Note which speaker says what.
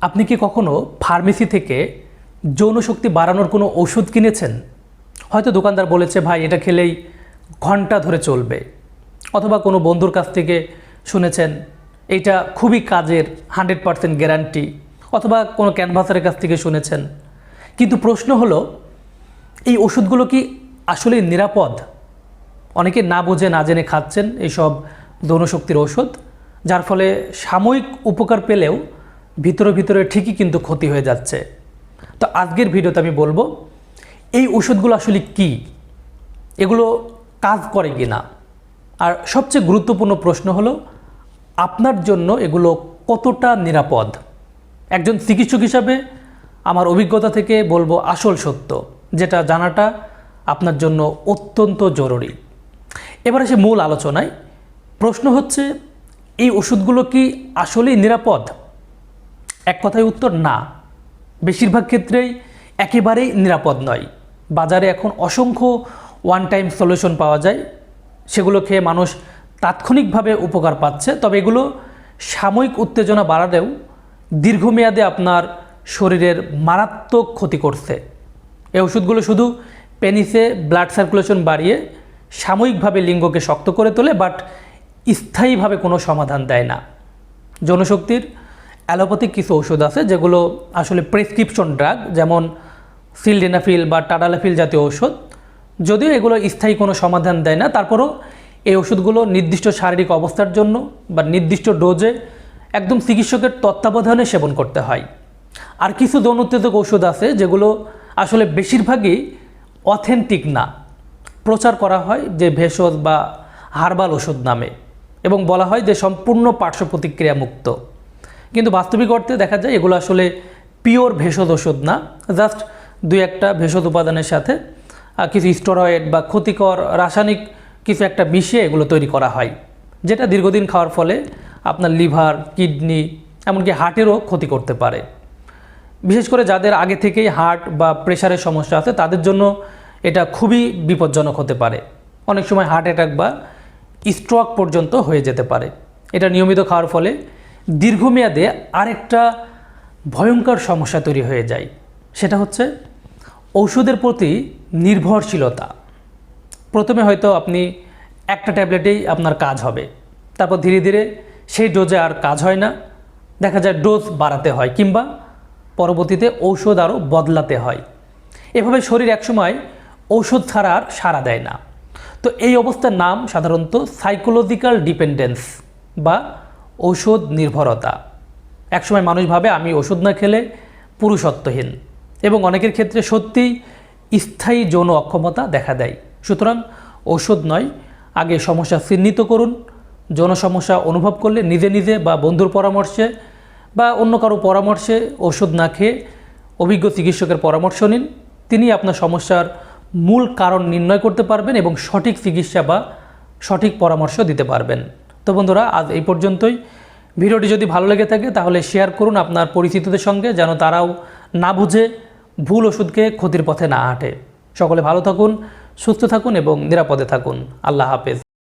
Speaker 1: আপনি কি কখনো ফার্মেসি থেকে যৌন শক্তি বাড়ানোর কোনো ওষুধ কিনেছেন? হয়তো দোকানদার বলেছে, ভাই, এটা খেলেই ঘণ্টা ধরে চলবে। অথবা কোনো বন্ধুর কাছ থেকে শুনেছেন, এইটা খুবই কাজের, হান্ড্রেড পারসেন্ট গ্যারান্টি। অথবা কোনো ক্যানভাসারের কাছ থেকে শুনেছেন। কিন্তু প্রশ্ন হলো, এই ওষুধগুলো কি আসলে নিরাপদ? অনেকে না বুঝে, না জেনে খাচ্ছেন এইসব যৌনশক্তির ওষুধ, যার ফলে সাময়িক উপকার পেলেও ভিতরে ভিতরে ঠিকই কিন্তু ক্ষতি হয়ে যাচ্ছে। তো আজকের ভিডিওতে আমি বলব, এই ওষুধগুলো আসলে কি? এগুলো কাজ করে কি না আর সবচেয়ে গুরুত্বপূর্ণ প্রশ্ন হলো, আপনার জন্য এগুলো কতটা নিরাপদ? একজন চিকিৎসক হিসাবে আমার অভিজ্ঞতা থেকে বলব আসল সত্য, যেটা জানাটা আপনার জন্য অত্যন্ত জরুরি। এবার আসে মূল আলোচনায়। প্রশ্ন হচ্ছে, এই ওষুধগুলো কি আসলেই নিরাপদ? এক কথায় উত্তর, না। বেশিরভাগ ক্ষেত্রেই একেবারেই নিরাপদ নয়। বাজারে এখন অসংখ্য ওয়ান টাইম সলিউশন পাওয়া যায়। সেগুলো খেয়ে মানুষ তাৎক্ষণিকভাবে উপকার পাচ্ছে। তবে এগুলো সাময়িক উত্তেজনা বাড়ালেও দীর্ঘমেয়াদে আপনার শরীরের মারাত্মক ক্ষতি করছে। এই ওষুধগুলো শুধু পেনিসে ব্লাড সার্কুলেশন বাড়িয়ে সাময়িকভাবে লিঙ্গকে শক্ত করে তোলে বাট স্থায়ীভাবে কোনো সমাধান দেয় না। জনশক্তির অ্যালোপ্যাথিক কিছু ওষুধ আছে যেগুলো আসলে প্রেসক্রিপশন ড্রাগ, যেমন সিলডেনাফিল বা টাডালাফিল জাতীয় ওষুধ। যদিও এগুলো স্থায়ী কোনো সমাধান দেয় না, তারপরও এই ওষুধগুলো নির্দিষ্ট শারীরিক অবস্থার জন্য বা নির্দিষ্ট ডোজে একদম চিকিৎসকের তত্ত্বাবধানে সেবন করতে হয়। আর কিছু যৌন উত্তেজক ওষুধ আছে যেগুলো আসলে বেশিরভাগই অথেন্টিক না। প্রচার করা হয় যে ভেষজ বা হার্বাল ওষুধ নামে এবং বলা হয় যে সম্পূর্ণ পার্শ্ব প্রতিক্রিয়া মুক্ত কিন্তু বাস্তবিক অর্থে দেখা যায় এগুলো আসলে পিওর ভেষজ ওষুধ না। জাস্ট দুই একটা ভেষজ উপাদানের সাথে কিছু স্টেরয়েড বা ক্ষতিকর রাসায়নিক কিছু একটা মিশিয়ে এগুলো তৈরি করা হয়, যেটা দীর্ঘদিন খাওয়ার ফলে আপনার লিভার, কিডনি, এমনকি হার্টেরও ক্ষতি করতে পারে। বিশেষ করে যাদের আগে থেকেই হার্ট বা প্রেশারের সমস্যা আছে, তাদের জন্য এটা খুবই বিপজ্জনক হতে পারে। অনেক সময় হার্ট অ্যাটাক বা স্ট্রোক পর্যন্ত হয়ে যেতে পারে। এটা নিয়মিত খাওয়ার ফলে দীর্ঘমেয়াদে আরেকটা ভয়ঙ্কর সমস্যা তৈরি হয়ে যায়। সেটা হচ্ছে ঔষধের প্রতি নির্ভরশীলতা। প্রথমে হয়তো আপনি একটা ট্যাবলেটেই আপনার কাজ হবে। তারপর ধীরে ধীরে সেই ডোজে আর কাজ হয় না। দেখা যায় ডোজ বাড়াতে হয় কিংবা পরবর্তীতে ঔষধ আরও বদলাতে হয়। এভাবে শরীর একসময় ঔষধ ছাড়া আর সাড়া দেয় না। তো এই অবস্থার নাম সাধারণত সাইকোলজিক্যাল ডিপেন্ডেন্স বা ঔষধ নির্ভরতা। একসময় মানুষ ভাবে, আমি ওষুধ না খেলে পুরুষত্বহীন। এবং অনেকের ক্ষেত্রে সত্যিই স্থায়ী যৌন অক্ষমতা দেখা দেয়। সুতরাং ওষুধ নয়, আগে সমস্যা চিহ্নিত করুন। যৌন সমস্যা অনুভব করলে নিজে নিজে বা বন্ধুর পরামর্শে বা অন্য কারও পরামর্শে ওষুধ না খেয়ে অভিজ্ঞ চিকিৎসকের পরামর্শ নিন। তিনি আপনার সমস্যার মূল কারণ নির্ণয় করতে পারবেন এবং সঠিক চিকিৎসা বা সঠিক পরামর্শ দিতে পারবেন। তো বন্ধুরা, আজ এই পর্যন্তই। ভিডিওটি যদি ভালো লেগে থাকে, তাহলে শেয়ার করুন আপনার পরিচিতদের সঙ্গে, যেন তারাও না বুঝে ভুল ওষুধকে ক্ষতির পথে না হাঁটে। সকলে ভালো থাকুন, সুস্থ থাকুন এবং নিরাপদে থাকুন। আল্লাহ হাফেজ।